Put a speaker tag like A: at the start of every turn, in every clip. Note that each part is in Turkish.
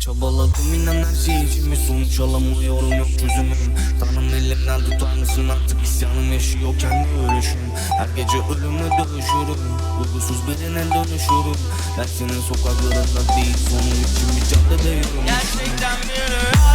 A: Çabaladım inan her şey için bir sonuç alamıyorum yok çözümüm. Tanrım elimden tutar mısın artık isyanım yaşıyor kendi ölüşüm. Her gece ölüme dövüşürüm Duygusuz birine dönüşürüm. Ben senin sokaklarında değil sonun için bir caddede yürüyorum
B: Gerçekten bir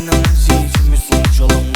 B: inan Zihirim sonuç alamam